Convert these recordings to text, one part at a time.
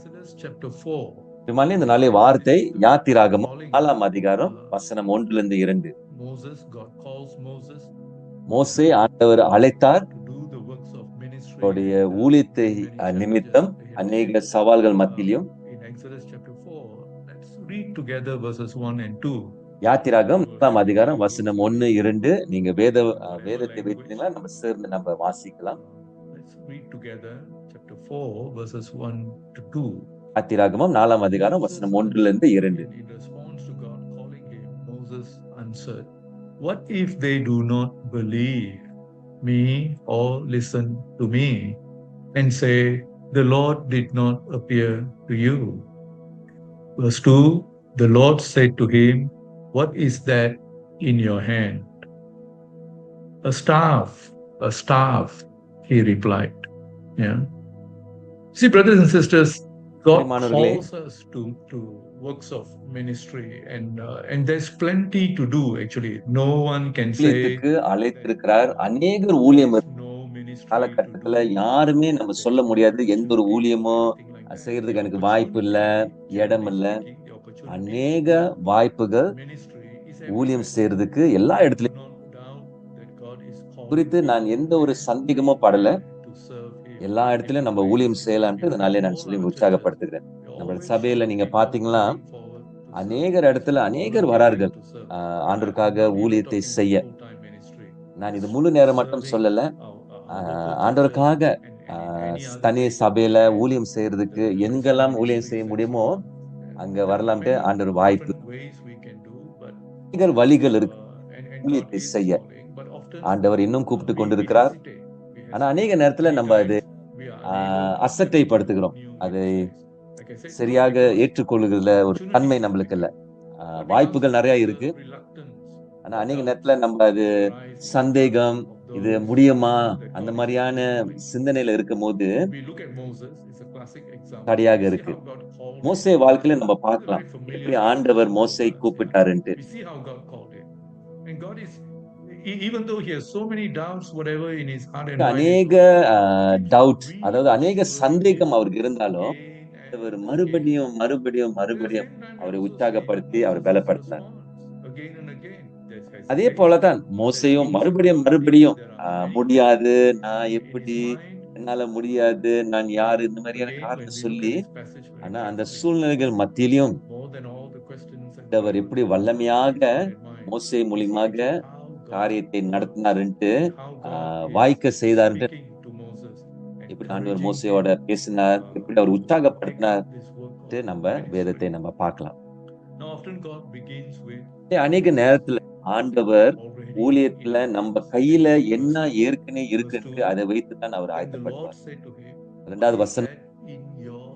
Exodus chapter 4. பெரும்பாலும் இந்த நாளை வார்த்தை யாத்திராகமம் நாலாம் அதிகாரம் வசனம் ஒன்றுல இருந்து இரண்டு. Moses, God calls Moses மோசே ஆண்டவர் அழைத்தார். ஊழியத்தை நிமித்தம் அநேக சவால்கள் மத்தியிலும். In Exodus chapter 4, let's read together verses 1 and 2. யாத்திராகம் நாலாம் அதிகாரம் வசனம் ஒன்னு இரண்டு. நீங்க வேத வேதத்தை வைத்தீங்களா? நம்ம சேர்ந்து நம்ம வாசிக்கலாம். Let's read together chapter 4, verses 1 to 2. யாத்திராகமம் நாலாம் அதிகாரம் வசனம் ஒன்றுல இருந்து இரண்டு In response to God calling him, Moses answered, What if they do not believe me or listen to me and say, The Lord did not appear to you? Verse 2 The Lord said to him, What is that in your hand? A staff, a staff, he replied. Yeah. See, brothers and sisters, God calls us to, to works of ministry, and uh, and there's plenty to do. Actually, no one can say அழைத்திருக்கிறார் அநேகர் ஊழியம் காலகட்டத்துல. யாருமே நம்ம சொல்ல முடியாது எந்த ஒரு ஊழியமோ செய்யறதுக்கு எனக்கு வாய்ப்பு இல்ல இடம் இல்ல அநேக வாய்ப்புகள் ஊழியம் செய்யறதுக்கு எல்லா இடத்துலயும் குறித்து நான் எந்த ஒரு சந்தேகமோ படல. எல்லா இடத்துலயும் நம்ம ஊழியம் செய்யலாம்ட்டு இதனாலே நான் சொல்லி உற்சாகப்படுத்துகிறேன். நம்ம சபையில நீங்க பாத்தீங்கன்னா அநேகர் இடத்துல அநேகர் வரார்கள். ஆஹ் ஆண்டவருக்காக ஊழியத்தை செய்ய. நான் இது முழு நேரம் மட்டும் சொல்லல. ஆஹ் தனி சபையில ஊழியம் செய்யறதுக்கு எங்கெல்லாம் ஊழியம் செய்ய முடியுமோ அங்க வரலாம்ட்டு ஆண்டவர் வாய்ப்பு. வழிகள் இருக்கு. ஊழியத்தை செய்ய. ஆண்டவர் இன்னும் கூப்பிட்டு கொண்டிருக்கிறார். ஆனா அநேக நேரத்துல நம்ம அது அசட்டை அசட்டைப்படுத்துகிறோம். அதை சரியாக ஏற்றுக்கொள்ளுகிற ஒரு தன்மை நம்மளுக்கு இல்ல. ஆஹ் வாய்ப்புகள் நிறைய இருக்கு. ஆனா அநேக நேரத்துல நம்ம அது சந்தேகம் இது முடியுமா அந்த மாதிரியான சிந்தனையில இருக்கும் போது தடையாக இருக்கு. மோசை வாழ்க்கையில நம்ம பார்க்கலாம். எப்படி ஆண்டவர் மோசை கூப்பிட்டாருன்ட்டு. அநேக டவுட் அதாவது அநேக சந்தேகம் அவருக்கு இருந்தாலும் அவர் மறுபடியும் மறுபடியும் மறுபடியும் அவரை உற்சாகப்படுத்தி அவரை பலப்படுத்தினார். அதே போலதான் மோசையும் மறுபடியும் மறுபடியும் முடியாது நான் எப்படி என்னால முடியாது நான் யாரு? இந்த மாதிரியான காரணத்தை சொல்லி ஆனா அந்த சூழ்நிலைகள் மத்தியிலும் அவர் எப்படி வல்லமையாக மோசே மூலியமாக காரியத்தை நடத்தினாருன்ட்டு வாய்க்க செய்தாருன்ட்டு எப்படி ஆண்டவர் மோசையோட பேசினார் எப்படி அவர் உற்சாகப்படுத்தினார். நம்ம வேதத்தை நம்ம பார்க்கலாம். அநேக நேரத்துல ஆண்டவர் ஊழியத்துல நம்ம கையில என்ன ஏற்கனவே இருக்குன்னு அதை வைத்துதான் அவர் ஆயத்தப்படுவார். ரெண்டாவது வசனம்.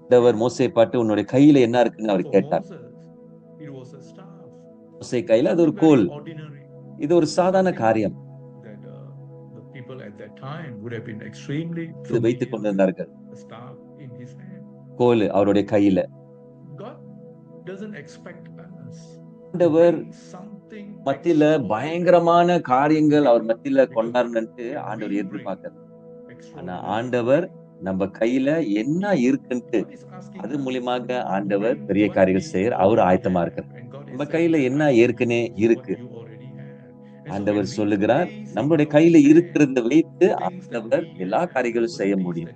ஆண்டவர் மோசை பாட்டு உன்னுடைய கையில என்ன இருக்குன்னு அவர் கேட்டார். மோசை கையில அது ஒரு கோல். இது ஒரு சாதாரண காரியம். இது வைத்துக் கொண்டிருந்தார்கள். கோல் அவருடைய கையில. ஆண்டவர் மத்தியில பயங்கரமான காரியங்கள் அவர் மத்தியில கொண்டாடணுன்ட்டு ஆண்டவர் எதிர்பார்க்கிறார் ஆனா ஆண்டவர் நம்ம கையில என்ன இருக்குன்ட்டு அது மூலியமாக ஆண்டவர் பெரிய காரியங்கள் செய்யற அவர் ஆயத்தமா இருக்கார். நம்ம கையில என்ன ஏற்கனவே இருக்கு. ஆண்டவர் சொல்லுகிறார் நம்மளுடைய கையில இருக்கிறத வைத்து ஆண்டவர் எல்லா காரியங்களும் செய்ய முடியும்.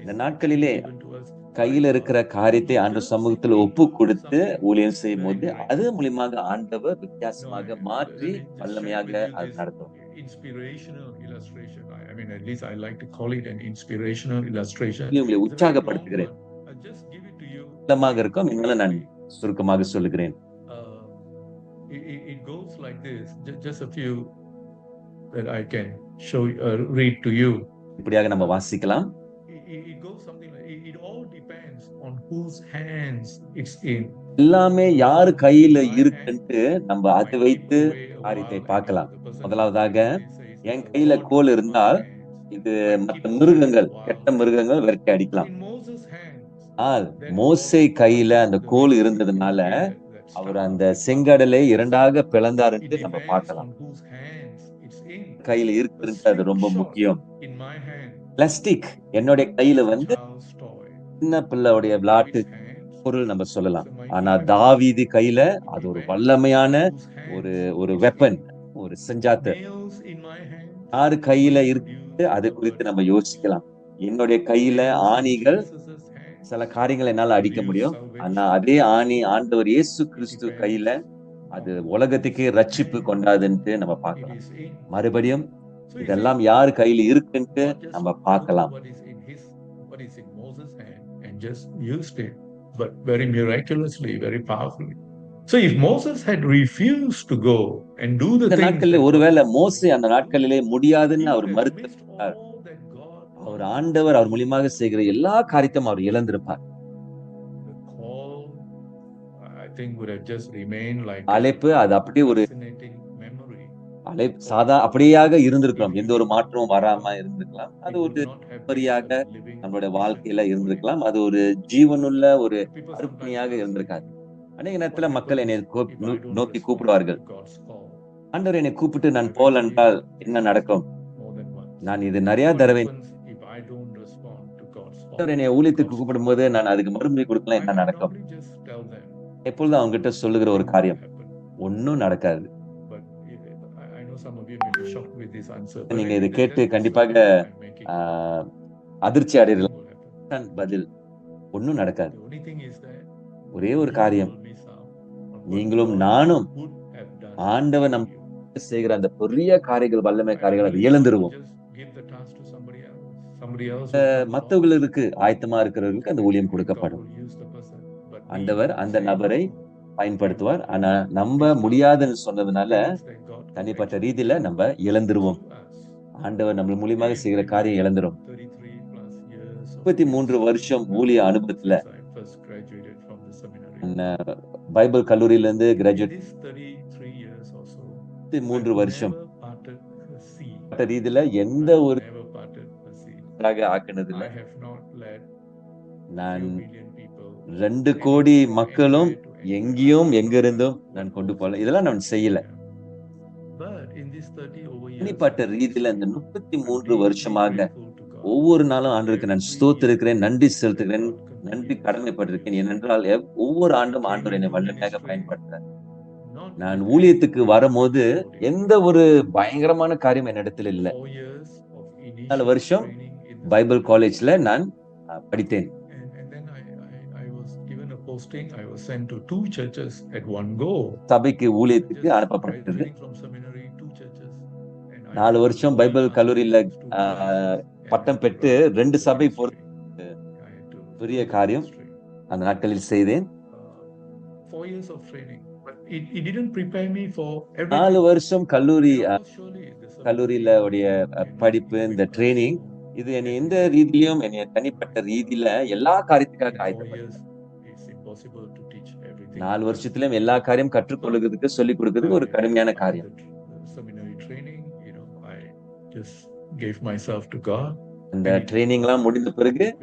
இந்த நாட்களிலே கையில இருக்கிற காரியத்தை ஆண்டவர் சமூகத்துல ஒப்பு கொடுத்து ஊழியம் செய்யும் போது அது மூலியமாக ஆண்டவர் வித்தியாசமாக மாற்றி வல்லமையாக அது நடத்தும் உற்சாகப்படுத்துகிறேன். இருக்கும். என்னால நான் சுருக்கமாக சொல்லுகிறேன். Uh, goes like this. Just, a few that I can show, uh, read to you. இப்படியாக நம்ம வாசிக்கலாம் It, goes something like it, it all depends on whose hands it's in. எல்லாமே யாரு கையில இருக்குன்ட்டு நம்ம அதை வைத்து காரியத்தை பார்க்கலாம் முதலாவதாக என் கையில கோல் இருந்தால் இது மற்ற மிருகங்கள் கெட்ட மிருகங்கள் விரட்டி அடிக்கலாம் ஆனால் மோசே கையில அந்த கோல் இருந்ததுனால அவர் அந்த செங்கடலை இரண்டாக பிளந்தாருன்ட்டு நம்ம பார்க்கலாம். கையில இருக்குன்ட்டு அது ரொம்ப முக்கியம். பிளாஸ்டிக் என்னுடைய கையில வந்து சின்ன பிள்ளையுடைய விளையாட்டு பொருள் நம்ம சொல்லலாம். ஆனா தாவீது கையில அது ஒரு வல்லமையான ஒரு ஒரு வெப்பன் ஒரு செஞ்சாத்து. யாரு கையில இருக்கு அது குறித்து நம்ம யோசிக்கலாம். என்னுடைய கையில ஆணிகள் சில காரியங்களை என்னால அடிக்க முடியும். ஆனா அதே ஆணி ஆண்டவர் இயேசு கிறிஸ்து கையில அது உலகத்துக்கே ரட்சிப்பு கொண்டாதுன்ட்டு நம்ம பார்க்கலாம். மறுபடியும் இதெல்லாம் யார் கையில இருக்குன்ட்டு நம்ம பார்க்கலாம். but very miraculously, very powerfully. So if Moses had refused to go and do the இந்த things நாட்களில் that ஒருவேளை மோசே அந்த நாட்களிலே முடியாதுன்னு அவர் would அவர் ஆண்டவர் அவர் மூலியமாக செய்கிற எல்லா காரியத்தையும் அவர் இழந்திருப்பார். அழைப்பு அது அப்படியே ஒரு fascinating memory. அழை சாதா அப்படியாக இருந்திருக்கலாம். எந்த ஒரு மாற்றமும் வராம இருந்திருக்கலாம். அது ஒரு living நம்மளுடைய. வாழ்க்கையில இருந்திருக்கலாம். அது ஒரு ஜீவனுள்ள ஒரு அர்ப்பணியாக இருந்திருக்காது. அநேக நேரத்துல மக்கள் என்னை நோக்கி கூப்பிடுவார்கள். ஆண்டவர் என்னை கூப்பிட்டு நான் போல என்றால் என்ன நடக்கும்? நான் இது நிறைய தடவை ஆண்டவர் என்னை ஊழியத்துக்கு கூப்பிடும் போது நான் அதுக்கு மறுமொழி கொடுக்கலாம் என்ன நடக்கும் எப்பொழுதும் அவங்க கிட்ட சொல்லுகிற ஒரு காரியம் ஒன்னும் நடக்காது நீங்க இது கேட்டு கண்டிப்பாக அதிர்ச்சி அடையலாம் பதில் ஒன்னும் நடக்காது ஒரே ஒரு காரியம் நீங்களும் நானும் ஆண்டவன் நம் செய்கிற அந்த பெரிய காரியங்கள் வல்லமை காரியங்கள் அது எழுந்துருவோம் மத்தவங்களுக்கு ஆயத்தமா இருக்கிறவர்களுக்கு அந்த ஊழியம் கொடுக்கப்படும் ஆண்டவர் அந்த நபரை. பயன்படுத்துவார் ஆனா நம்ப முடியாதுன்னு சொன்னதுனால தனிப்பட்ட ரீதியில நம்ம இழந்துருவோம். ஆண்டவர் நம்ம மூலியமாக செய்கிற காரியம் இழந்துரும் 33 plus years of முப்பத்தி மூன்று வருஷம் ஊழிய அனுபவத்துல பைபிள் கல்லூரியில இருந்து graduate these 33 years or so, முப்பத்தி மூன்று வருஷம். ரீதியில எந்த ஒரு sea. ஆக்கினது I இல்ல have not led நான் ரெண்டு கோடி மக்களும். எங்கேயும் எங்கிருந்தும் நான் கொண்டு போகல. இதெல்லாம் நான் செய்யல. But in these 30 over years, தனிப்பட்ட ரீதியில இந்த முப்பத்தி மூன்று வருஷமாக. ஒவ்வொரு நாளும் ஆண்டவருக்கு நான் ஸ்தோத்திருக்கிறேன் நன்றி செலுத்துகிறேன் நன்றி கடமைப்பட்டிருக்கேன் ஏனென்றால் ஒவ்வொரு ஆண்டும் ஆண்டவர் என்னை வல்லமையாக பயன்படுத்துறார். நான் ஊழியத்துக்கு வரும்போது எந்த ஒரு பயங்கரமான காரியம் என்னிடத்துல இல்ல. நாலு வருஷம் பைபிள் காலேஜ்ல நான் படித்தேன் posting. I was sent to two churches at one go. சபைக்கு ஊழியத்துக்கு அனுப்பப்பட்டது நாலு வருஷம் பைபிள் கல்லூரியில, பட்டம் பெற்று ரெண்டு சபை பெரிய காரியம். அந்த நாட்களில் செய்தேன் Uh. நாலு வருஷம் கல்லூரி கல்லூரியில உடைய, படிப்பு, இந்த on. இது என்னை எந்த ரீதியிலும் என்னை தனிப்பட்ட ரீதியில எல்லா காரியத்துக்காக ஆயத்தப்படுது. நாலு வருஷத்திலும் எல்லா காரியம் கற்றுக்கொள்ளுகிறதுக்கு சொல்லிக் கொடுக்கிறதுக்கு ஒரு கடுமையான காரியம். இந்த ட்ரைனிங் எல்லாம் முடிந்த பிறகு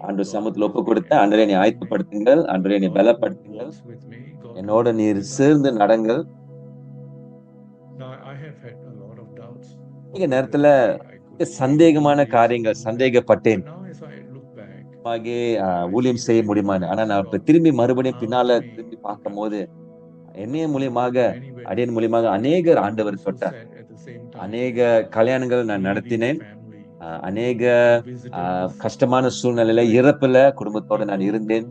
God சமத்துல ஒப்பு கொடுத்து ஆண்டரை என்னை ஆயத்தப்படுத்துங்கள். என்னை God பலப்படுத்துங்கள். என்னோட நீர். சேர்ந்து நடங்கள். நேரத்துல சந்தேகமான காரியங்கள் சந்தேகப்பட்டேன். ஊழியம் செய்ய முடியுமான்னு. ஆனா நான் இப்ப திரும்பி மறுபடியும் பின்னால திரும்பி பார்க்கும் போது என்னைய மூலியமாக அடியன் மூலியமாக அநேகர் ஆண்டவர் time, அநேக கல்யாணங்கள் நான் நடத்தினேன். அநேக கஷ்டமான சூழ்நிலையில இறப்புல குடும்பத்தோட நான் இருந்தேன்.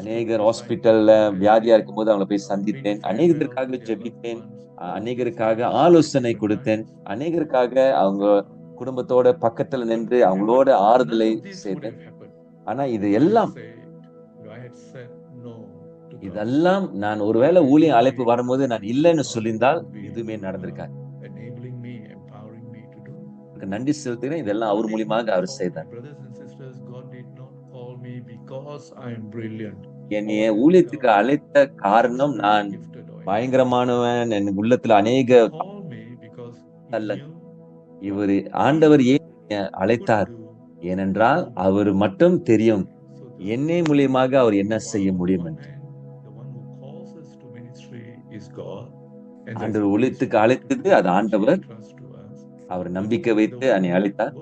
அநேகர் ஹாஸ்பிட்டல்ல வியாதியா இருக்கும்போது அவங்களை போய் சந்தித்தேன். அநேகத்திற்காக ஜெபித்தேன். அநேகருக்காக ஆலோசனை கொடுத்தேன். அநேகருக்காக அவங்க குடும்பத்தோட பக்கத்துல நின்று அவங்களோட ஆறுதலை செய்தேன் ஆனா இது எல்லாம். இதெல்லாம் நான் ஒருவேளை ஊழிய அழைப்பு வரும்போது நான் இல்லைன்னு சொல்லியிருந்தால் எதுவுமே நடந்திருக்காது நன்றி செலுத்துகிறேன் இதெல்லாம் அவர் மூலியமாக அவர் செய்தார். என்னைய ஊழியத்துக்கு அழைத்த காரணம் நான் பயங்கரமானவன் என் உள்ளத்துல அநேக He இவர் ஆண்டவர் ஏன் என்னை அழைத்தார். ஏனென்றால் அவர் மட்டும் தெரியும் என்னை மூலியமாக அவர் என்ன செய்ய முடியும் என்று ஆண்டவர் ஊழியத்துக்கு அழைத்தது அது ஆண்டவர். அவர் நம்பிக்கை வைத்து என்னை அழைத்தார்.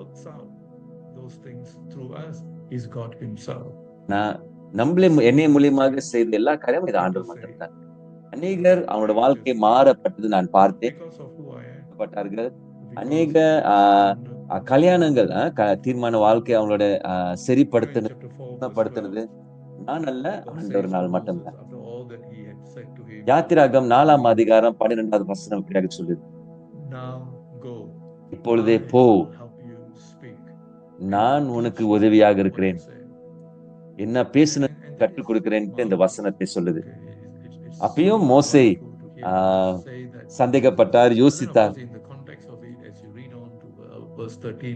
நான் நம்மளே என்னைய மூலியமாக செய்த எல்லா காரியமும் இது ஆண்டவர் மட்டும்தான் அநேகர் அவங்களோட வாழ்க்கை மாறப்பட்டது நான் பார்த்தேன் அநேக, கல்யாணங்கள் தீர்மான வாழ்க்கை அவங்களோட சரிப்படுத்தினது நான் அல்ல ஆண்டவர் நாள் மட்டும்தான். யாத்திராகம் நாலாம் அதிகாரம் பன்னிரெண்டாவது வசனம் இப்படியாக சொல்லுது. இப்பொழுதே போ. நான் உனக்கு உதவியாக இருக்கிறேன். என்ன பேசுன கற்றுக் is இந்த வசனத்தை சொல்லுது. அப்பயும் மோசே. சந்தேகப்பட்டார் யோசித்தார்.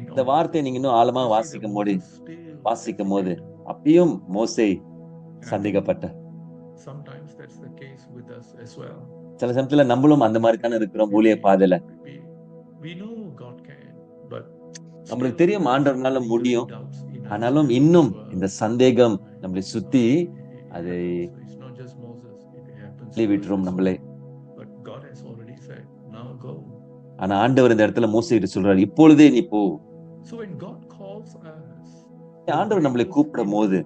இந்த வார்த்தையை நீங்க இன்னும் ஆழமா வாசிக்கும் போது வாசிக்கும் போது. அப்பயும் மோசே சந்தேகப்பட்டார். சில சமயத்துல நம்மளும் அந்த மாதிரி தானே இருக்கிறோம் ஊழிய பாதையில நம்மளுக்கு தெரியும் ஆண்டவர்னால முடியும் ஆனாலும் இன்னும். இந்த சந்தேகம் நம்மளை சுத்தி அதை happens. It's ஆனா ஆண்டவர் இந்த இடத்துல மோசைகிட்ட சொல்றாரு இப்பொழுதே நீ போ ஆண்டவர் நம்மளை கூப்பிடும் போது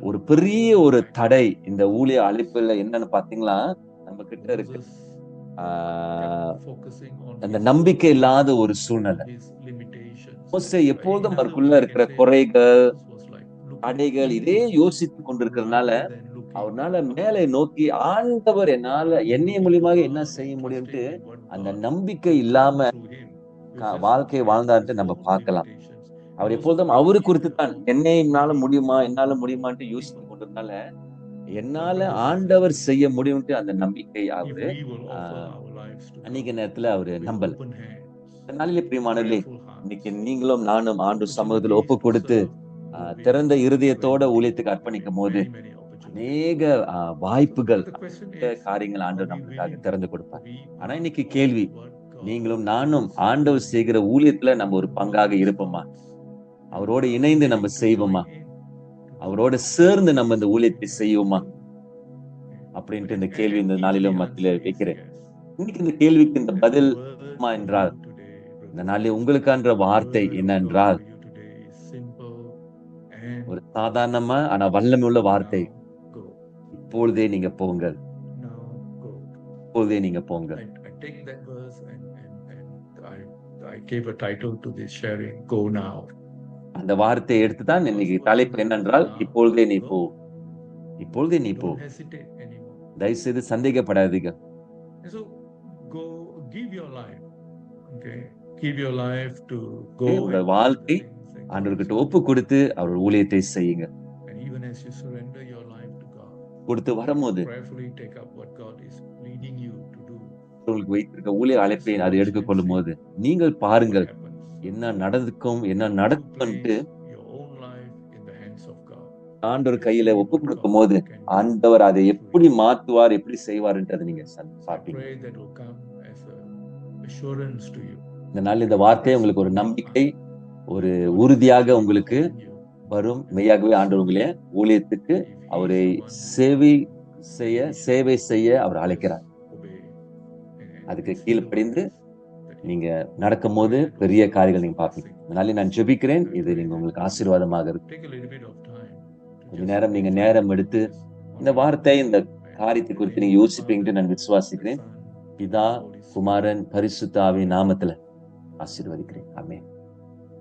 ஒரு பெரிய ஒரு தடை இந்த ஊழிய அழைப்புல என்னன்னு பாத்தீங்களா நம்ம கிட்ட இருக்கு அந்த நம்பிக்கை இல்லாத ஒரு சூழ்நிலை. மோசே in அவருக்குள்ள இருக்கிற குறைகள் தடைகள் இதே யோசித்து கொண்டிருக்கிறதுனால அவர்னால. மேலே நோக்கி ஆண்டவர் என்னால என்னைய மூலியமாக என்ன செய்ய முடியும்ட்டு அந்த நம்பிக்கை இல்லாம வாழ்க்கை வாழ்ந்தான்ட்டு நம்ம பார்க்கலாம் அவர் எப்பொழுதும் அவரு குறித்து தான் to என்னை என்னால முடியுமா என்னால முடியுமான்ட்டு யோசித்து கொண்டிருந்தால என்னால ஆண்டவர் செய்ய முடியும்ட்டு அந்த நம்பிக்கை அவரு ஆஹ், அன்னைக்கு நேரத்துல அவரு நம்பல open நாளிலே பிரியமானவர்களே இன்னைக்கு நீங்களும் நானும் ஆண்டு சமூகத்துல ஒப்பு கொடுத்து திறந்த இருதயத்தோட ஊழியத்துக்கு அர்ப்பணிக்கும் போது. அநேக வாய்ப்புகள் காரியங்கள் ஆண்டவர் நம்மளுக்காக திறந்து கொடுப்பார். ஆனா இன்னைக்கு கேள்வி நீங்களும் நானும் ஆண்டவர் செய்கிற ஊழியத்துல நம்ம ஒரு பங்காக இருப்போமா? அவரோட இணைந்து நம்ம செய்வோமா? அவரோட? சேர்ந்து நம்ம இந்த ஊழியத்தை செய்வோமா? அப்படின்ட்டு இந்த கேள்வி இந்த நாளிலும் மத்தியில வைக்கிறேன். இன்னைக்கு இந்த கேள்விக்கு இந்த பதில் என்றால் இந்த நாளில் உங்களுக்கான்ற the வார்த்தை என்னென்றால் ஒரு சாதாரணமா ஆனா வல்லமை உள்ள வார்த்தை. இப்பொழுதே நீங்க போங்கள். இப்பொழுதே நீங்க போங்கள். அந்த வார்த்தையை எடுத்துதான் இன்னைக்கு தலைப்பு என்னென்றால் இப்பொழுதே நீ போ இப்பொழுதே நீ போ. தயவு செய்து சந்தேகப்படாதீங்க வாழ்க்கை ஆண்டவர்கிட்ட ஒப்பு கொடுத்து அவர் ஊழியத்தை செய்யுங்க do. உங்களுக்கு வைத்திருக்க ஊழிய அழைப்பை அதை எடுத்துக் கொள்ளும் போது நீங்கள் பாருங்கள்? என்ன நடக்கும் என்ன நடக்கும்ட்டு. ஆண்டவர் கையில ஒப்பு கொடுக்கும் போது ஆண்டவர் அதை எப்படி மாத்துவார் எப்படி செய்வார்ன்றதை நீங்க. இந்த நாள் இந்த வார்த்தை உங்களுக்கு ஒரு நம்பிக்கை ஒரு உறுதியாக உங்களுக்கு. வரும். மெய்யாகவே ஆண்டவர்களே உங்களே ஊழியத்துக்கு அவரை சேவை செய்ய சேவை செய்ய அவர் அழைக்கிறார். அதுக்கு கீழ்ப்படிந்து நீங்க நடக்கும் போது பெரிய காரியங்கள் நீங்க பார்ப்பீங்க. அதனால நான் ஜெபிக்கிறேன். இது நீங்க உங்களுக்கு ஆசீர்வாதமாக இருக்கு. கொஞ்ச நேரம் நீங்க நேரம் எடுத்து இந்த வார்த்தை இந்த காரியத்தை குறித்து நீங்க யோசிப்பீங்கன்னு நான் விசுவாசிக்கிறேன். பிதா குமாரன் பரிசுத்தாவின் நாமத்துல ஆசீர்வதிக்கிறேன். அமேன்